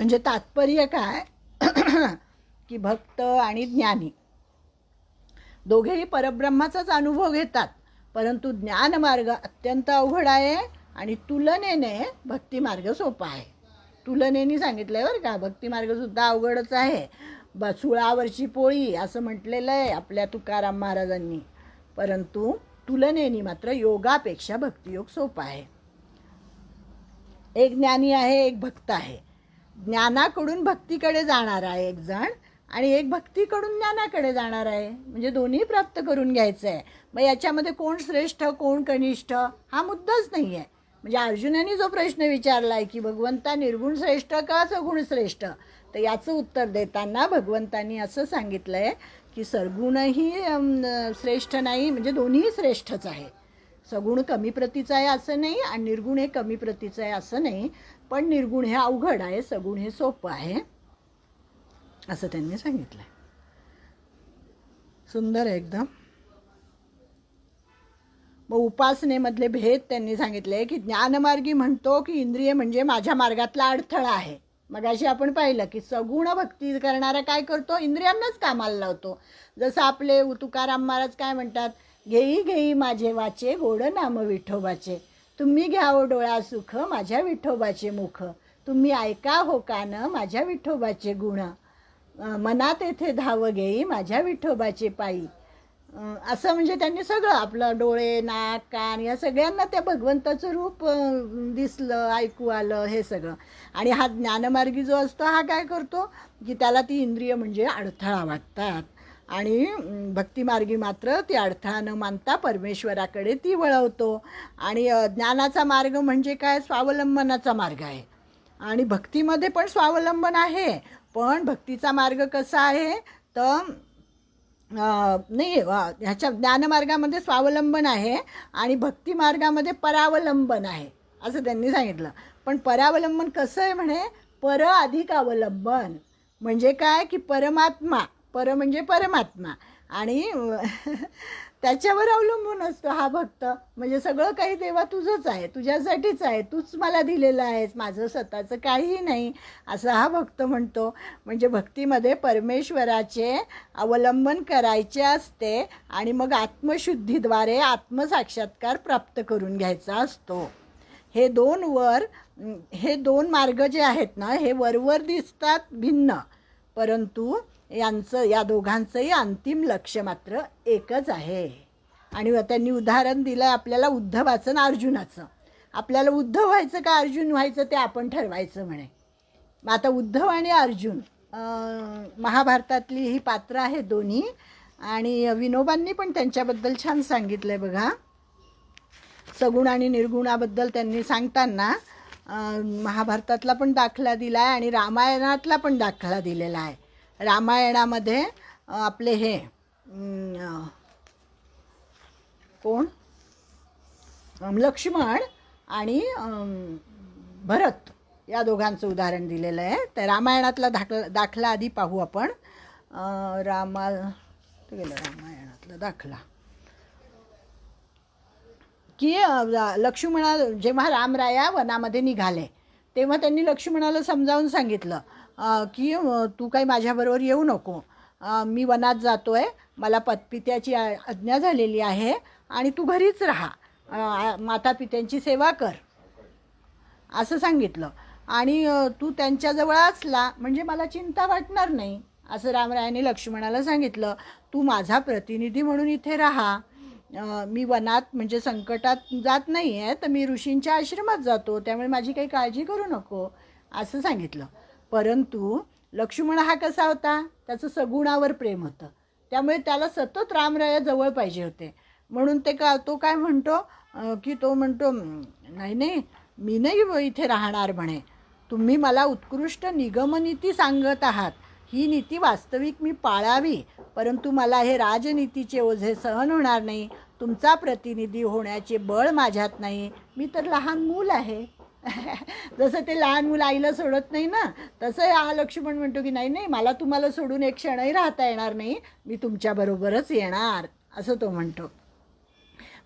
म्हणजे तात्पर्य काय? की भक्त आणि ज्ञानी दोघेही परब्रह्माचाच अनुभव घेतात परंतु ज्ञानमार्ग अत्यंत अवघड आहे आणि तुलनेने भक्तिमार्ग सोपा आहे. तुलनेने सांगितलंय बरं का भक्तिमार्गसुद्धा अवघडच आहे. ब पोळी असं म्हटलेलं आहे आपल्या तुकाराम महाराजांनी. परंतु तुलनेने मात्र योगापेक्षा भक्तियोग सोपा आहे. एक ज्ञानी आहे एक भक्त आहे. ज्ञानाकडून भक्तीकडे जाणार आहे एक जण आणि एक भक्तीकडून ज्ञानाकडे जाणार आहे. म्हणजे दोन्ही प्राप्त करून घ्यायचं आहे मग याच्यामध्ये कोण श्रेष्ठ कोण कनिष्ठ हा मुद्दाच नाही आहे म्हणजे अर्जुनाने जो प्रश्न विचारला आहे की भगवंता निर्गुण श्रेष्ठ का सगुण श्रेष्ठ? तर याचं उत्तर देताना भगवंतांनी असं सांगितलं आहे की सरगुणही श्रेष्ठ नाही म्हणजे दोन्ही श्रेष्ठच आहे. सगुण कमी प्रतीचं आहे असं नाही आणि निर्गुण हे कमी प्रतीचं आहे असं नाही. पण निर्गुण हे अवघड आहे सगुण हे सोपं आहे असं त्यांनी सांगितलं सुंदर आहे एकदम. मग उपासनेमधले भेद त्यांनी सांगितले की ज्ञानमार्गी म्हणतो की इंद्रिय म्हणजे माझ्या मार्गातला अडथळा आहे. मग अशी आपण पाहिलं की सगुण भक्ती करणारा काय करतो? इंद्रियांनाच कामाला लावतो. जसं आपले तुकाराम महाराज काय म्हणतात घेई घेई माझे वाचे गोड नाम विठोबाचे. तुम्ही घ्यावं डोळा सुख माझ्या विठोबाचे मुख. तुम्ही ऐका हो कान माझ्या विठोबाचे गुण. मनात येथे धाव घेई माझ्या विठोबाचे पायी. असं म्हणजे त्यांनी सगळं आपलं डोळे नाक कान या सगळ्यांना त्या भगवंताचं रूप दिसलं ऐकू आलं हे सगळं. आणि हा ज्ञानमार्गी जो असतो हा काय करतो? की त्याला ती इंद्रिय म्हणजे अडथळा वाटतात. आणि भक्तिमार्गी मात्र ती अडथळा न मानता परमेश्वराकडे ती वळवतो. आणि ज्ञानाचा मार्ग म्हणजे काय? स्वावलंबनाचा मार्ग आहे. आणि भक्तीमध्ये पण स्वावलंबन आहे. पण भक्तीचा मार्ग कसा आहे? तर नाही ह्याच्या ज्ञानमार्गामध्ये स्वावलंबन आहे आणि भक्ती मार्गामध्ये परावलंबन आहे असं त्यांनी सांगितलं. पण परावलंबन कसं आहे म्हणे? पर अधिक अवलंबन. म्हणजे काय? की परमात्मा पर म्हणजे परमात्मा. आणि त्याच्यावर अवलंबून असतो हा भक्त. म्हणजे सगळं काही देवा तुझंच आहे तुझ्यासाठीच आहे तूच मला दिलेलं आहेस माझं स्वतःचं काहीही नाही असं हा भक्त म्हणतो. म्हणजे भक्तीमध्ये परमेश्वराचे अवलंबन करायचे असते आणि मग आत्मशुद्धीद्वारे आत्मसाक्षात्कार प्राप्त करून घ्यायचा असतो. हे दोन वर हे दोन मार्ग जे आहेत ना हे वरवर दिसतात भिन्न. परंतु यांचं या दोघांचंही अंतिम लक्ष मात्र एकच आहे. आणि त्यांनी उदाहरण दिलं आपल्याला उद्धवाचं ना अर्जुनाचं. आपल्याला उद्धव व्हायचं का अर्जुन व्हायचं ते आपण ठरवायचं म्हणे. मग आता उद्धव आणि अर्जुन महाभारतातली ही पात्र आहेत दोन्ही. आणि विनोबांनी पण त्यांच्याबद्दल छान सांगितलं आहे बघा. सगुण आणि निर्गुणाबद्दल त्यांनी सांगताना महाभारतातला पण दाखला दिला आहे आणि रामायणातला पण दाखला दिलेला आहे. रामायणामध्ये आपले हे कोण? लक्ष्मण आणि भरत या दोघांचं उदाहरण दिलेलं आहे. तर रामायणातला दाखला दाखला आधी पाहू आपण. रामा गेलं? रामायणातला दाखला. की लक्ष्मणा जेव्हा रामराया वनामध्ये निघाले तेव्हा त्यांनी लक्ष्मणाला समजावून सांगितलं की तू काही माझ्याबरोबर येऊ नको. मी वनात जातो आहे मला पतपित्याची आज्ञा झालेली आहे आणि तू घरीच राहा. माता पित्यांची सेवा कर. असं सांगितलं. आणि तू त्यांच्याजवळ असला म्हणजे मला चिंता वाटणार नाही असं रामरायाने लक्ष्मणाला सांगितलं. तू माझा प्रतिनिधी म्हणून इथे राहा. मी वनात म्हणजे संकटात जात नाही आहे तर मी ऋषींच्या आश्रमात जातो. त्यामुळे माझी काही काळजी करू नको असं सांगितलं. परंतु लक्ष्मण हा कसा होता? त्याचं सगुणावर प्रेम होतं. त्यामुळे त्याला सतत रामराया जवळ पाहिजे होते. म्हणून ते का तो काय म्हणतो? की तो म्हणतो नाही नाही मी नाही इथे राहणार म्हणे. तुम्ही मला उत्कृष्ट निगमनीती सांगत आहात. ही नीती वास्तविक मी पाळावी. परंतु मला हे राजनीतीचे ओझे सहन होणार नाही. तुमचा प्रतिनिधी होण्याचे बळ माझ्यात नाही. मी तर लहान मूल आहे. जसं ते लहान मुलं आईला सोडत नाही ना तसं हा लक्ष्मण म्हणतो की नाही नाही मला तुम्हाला सोडून एक क्षणही राहता येणार नाही मी तुमच्याबरोबरच येणार असं तो म्हणतो.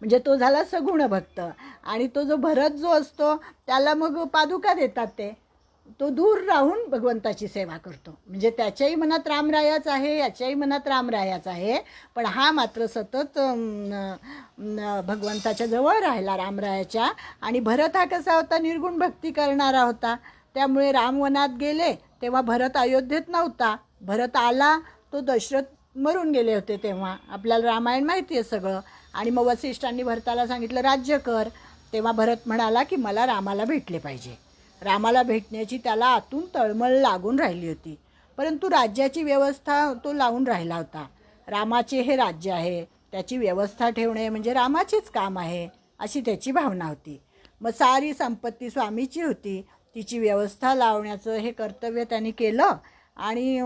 म्हणजे तो झाला सगुण भक्त आणि तो जो भरत जो असतो त्याला मग पादुका देतात ते. तो दूर राहून भगवंताची सेवा करतो. म्हणजे त्याच्याही मनात रामरायाच आहे याच्याही मनात रामरायाच आहे. पण हा मात्र सतत भगवंताच्या जवळ राहिला रामरायाच्या. आणि भरत हा कसा होता? निर्गुण भक्ती करणारा होता. त्यामुळे रामवनात गेले तेव्हा भरत अयोध्येत नव्हता. भरत आला तो दशरथ मरून गेले होते तेव्हा. आपल्याला रामायण माहिती आहे सगळं. आणि मग वसिष्ठांनी भरताला सांगितलं राज्य कर. तेव्हा भरत म्हणाला की मला रामाला भेटले पाहिजे. रामाला भेटण्याची त्याला आतून तळमळ लागून राहिली होती. परंतु राज्याची व्यवस्था तो लावून राहिला होता. रामाचे हे राज्य आहे. त्याची व्यवस्था ठेवणे म्हणजे रामाचेच काम आहे अशी त्याची भावना होती. मग सारी संपत्ती स्वामीची होती. तिची व्यवस्था लावण्याचं हे कर्तव्य त्यांनी केलं आणि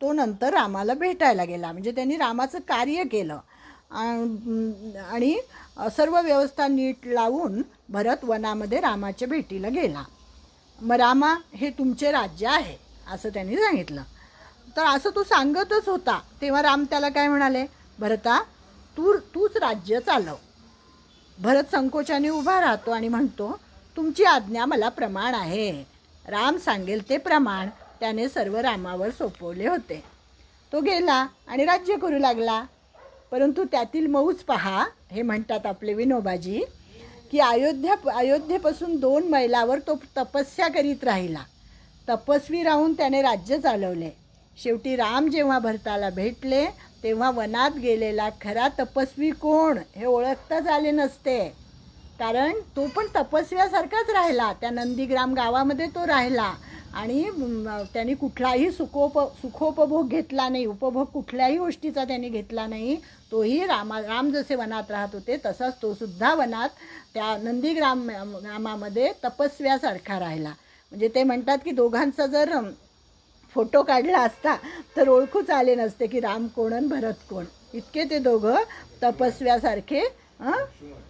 तो नंतर रामाला भेटायला गेला. म्हणजे त्यांनी रामाचं कार्य केलं. आणि सर्व व्यवस्था नीट लावून भरत वनामध्ये रामाच्या भेटीला गेला. मग रामा हे तुमचे राज्य आहे असं त्यांनी सांगितलं. तर असं तो सांगतच होता. तेव्हा राम त्याला काय म्हणाले? भरता तू तूच राज्य चालव. भरत संकोचाने उभा राहतो आणि म्हणतो तुमची आज्ञा मला प्रमाण आहे. राम सांगेल ते प्रमाण. त्याने सर्व रामावर सोपवले होते. तो गेला आणि राज्य करू लागला. परंतु त्यातील मऊच पहा हे म्हणतात आपले विनोबाजी की अयोध्या अयोध्येपासून दोन मैलावर तो तपस्या करीत राहिला. तपस्वी राहून त्याने राज्य चालवले. शेवटी राम जेव्हा भरताला भेटले तेव्हा वनात गेलेला खरा तपस्वी कोण हे ओळखताच आले नसते. कारण तो पण तपस्व्यासारखाच राहिला. त्या नंदीग्राम गावामध्ये तो राहिला. आणि त्यांनी कुठलाही सुखोप सुखोपभोग घेतला नाही. उपभोग कुठल्याही गोष्टीचा त्यांनी घेतला नाही. तोही रामा राम जसे वनात राहत होते तसाच तोसुद्धा वनात त्या नंदीग्राम ग्रामामध्ये तपस्व्यासारखा राहिला. म्हणजे ते म्हणतात की दोघांचा जर फोटो काढला असता तर ओळखूच आले नसते की राम कोण आणि भरत कोण. इतके ते दोघं तपस्व्यासारखे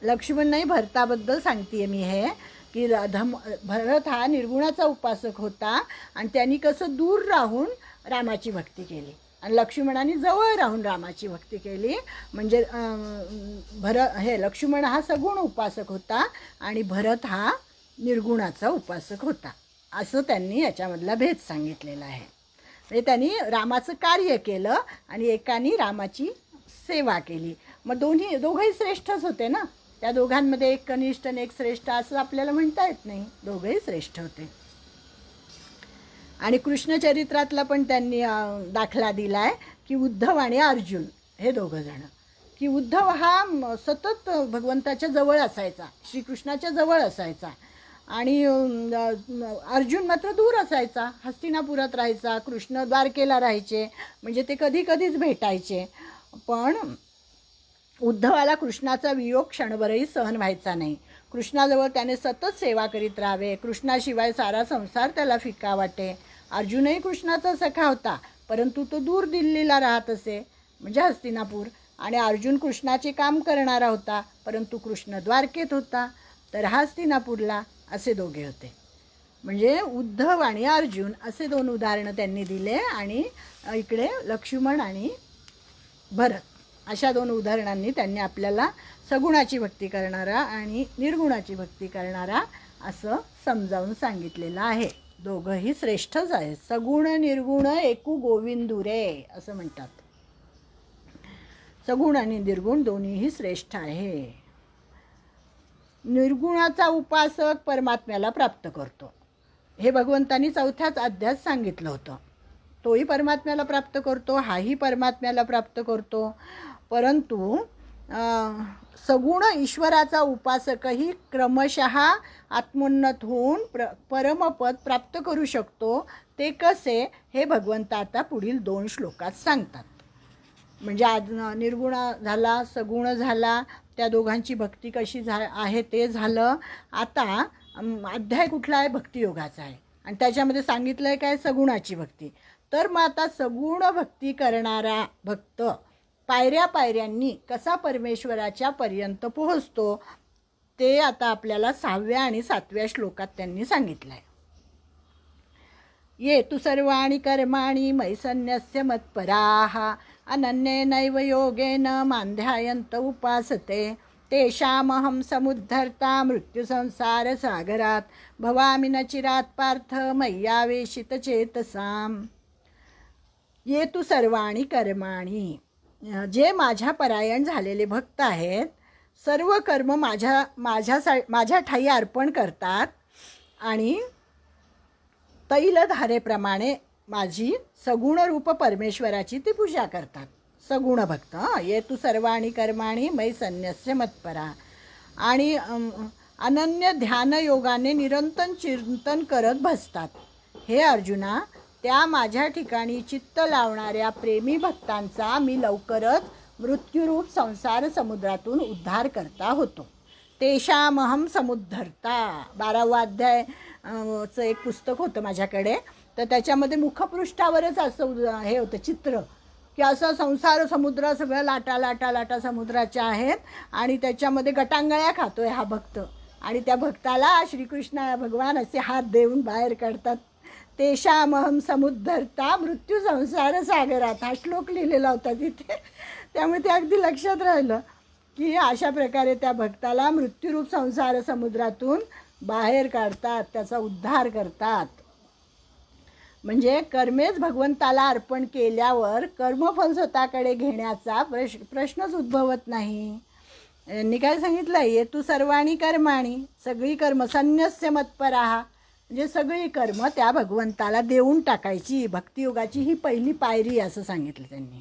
लक्ष्मण नाही भरताबद्दल सांगते मी हे. की र- धम भरत हा निर्गुणाचा उपासक होता आणि त्यांनी कसं दूर राहून रामाची भक्ती केली. आणि लक्ष्मणाने जवळ राहून रामाची भक्ती केली. म्हणजे भर हे लक्ष्मण हा सगुण उपासक होता आणि भरत हा निर्गुणाचा उपासक होता. असं त्यांनी याच्यामधला भेद सांगितलेला आहे. म्हणजे त्यांनी रामाचं कार्य केलं आणि एकाने रामाची सेवा केली. मग दोन्ही दोघंही श्रेष्ठच होते ना? त्या दोघांमध्ये एक कनिष्ठ आणि एक श्रेष्ठ असं आपल्याला म्हणता येत नाही. दोघंही श्रेष्ठ होते. आणि कृष्णचरित्रातला पण त्यांनी दाखला दिला आहे की उद्धव आणि अर्जुन हे दोघं जण. की उद्धव हा सतत भगवंताच्या जवळ असायचा श्रीकृष्णाच्या जवळ असायचा. आणि अर्जुन मात्र दूर असायचा हस्तिनापुरात राहायचा कृष्ण द्वारकेला राहायचे म्हणजे ते कधी कधीच भेटायचे. पण उद्धवाला कृष्णाचा वियोग क्षणभरही सहन व्हायचा नाही. कृष्णाजवळ त्याने सतत सेवा करीत राहावे. कृष्णाशिवाय सारा संसार त्याला फिका वाटे. अर्जुनही कृष्णाचा सखा होता परंतु तो दूर दिल्लीला राहत असे म्हणजे हस्तिनापूर. आणि अर्जुन कृष्णाचे काम करणारा होता परंतु कृष्ण द्वारकेत होता तर हस्तिनापूरला असे दोघे होते. म्हणजे उद्धव आणि अर्जुन असे दोन उदाहरणं त्यांनी दिले आणि इकडे लक्ष्मण आणि भरत. अशा दोन उदाहरणांनी त्यांनी आपल्याला सगुणाची भक्ती करणारा आणि निर्गुणाची भक्ती करणारा असं समजावून सांगितलेलं आहे. दोघंही श्रेष्ठच आहेत. सगुण निर्गुण एकू गोविंदुरे असं म्हणतात. सगुण आणि निर्गुण दोन्हीही श्रेष्ठ आहे. निर्गुणाचा उपासक परमात्म्याला प्राप्त करतो. हे भगवंतांनी चौथ्याच अध्यास सांगितलं होतं. तोही परमात्म्याला प्राप्त करतो हाही परमात्म्याला प्राप्त करतो. परंतु सगुण ईश्वराचा उपासकही क्रमशः आत्मोन्नत होऊन प्र परमपद प्राप्त करू शकतो. ते कसे? हे भगवंत आता पुढील दोन श्लोकात सांगतात. म्हणजे आज निर्गुण झाला सगुण झाला त्या दोघांची भक्ती कशी झा आहे ते झालं. आता अध्याय कुठला आहे? भक्तियोगाचा आहे. आणि त्याच्यामध्ये सांगितलं आहे काय? सगुणाची भक्ती. तर मग आता सगुण भक्ती करणारा भक्त पायऱ्या पायऱ्यांनी कसा परमेश्वराच्या पर्यंत पोहोचतो ते आता आपल्याला सहाव्या आणि सातव्या श्लोकात त्यांनी सांगितलं आहे ये तु सर्वाणि कर्माणि मैसन्यस्य मत्पराः अनन्येनैव योगेन मान्ध्यायन्त उपासते तेषामहं समुद्धर्ता मृत्युसंसार सागरात भवामि न चिरात पार्थ मय्यावेशित चेतसाम. ये तू सर्वाणी कर्माणी. जे माझ्या परायण झालेले भक्त आहेत सर्व कर्म माझ्या माझ्या माझ्या ठाई अर्पण करतात आणि तैलधारेप्रमाणे माझी सगुण रूप परमेश्वराची ती पूजा करतात. सगुण भक्त ये तू सर्वाणी कर्माणी मै संन्यस्य मत्परा. आणि अनन्य ध्यानयोगाने निरंतर चिंतन करत बसतात. हे अर्जुना त्या माझ्या ठिकाणी चित्त लावणाऱ्या प्रेमी भक्तांचा मी लवकरच मृत्यूरूप संसार समुद्रातून उद्धार करता होतो. तेषामहम समुद्धरता. बारावा अध्याय चं एक पुस्तक होतं माझ्याकडे. तर त्याच्यामध्ये मुखपृष्ठावरच असं हे होतं चित्र. की असं संसार समुद्र सगळं लाटा लाटा लाटा समुद्राच्या आहेत आणि त्याच्यामध्ये गटांगळ्या खातोय हा भक्त. आणि त्या भक्ताला श्रीकृष्ण भगवान असे हात देऊन बाहेर काढतात. तेषामहम समुद्धरता मृत्यू संसार सागरात. हा श्लोक लिहिलेला होता तिथे. त्यामुळे ते अगदी लक्षात राहिलं की अशा प्रकारे त्या भक्ताला मृत्यूरूप संसार समुद्रातून बाहेर काढतात त्याचा उद्धार करतात. म्हणजे कर्मेच भगवंताला अर्पण केल्यावर कर्मफल स्वतःकडे घेण्याचा प्रश प्रश्नच उद्भवत नाही. यांनी काय सांगितलं ये तू सर्वाणी कर्माणी सगळी कर्म संन्यस्य मत्पराहा म्हणजे सगळी कर्म त्या भगवंताला देऊन टाकायची भक्तियोगाची ही पहिली पायरी असं सांगितलं त्यांनी.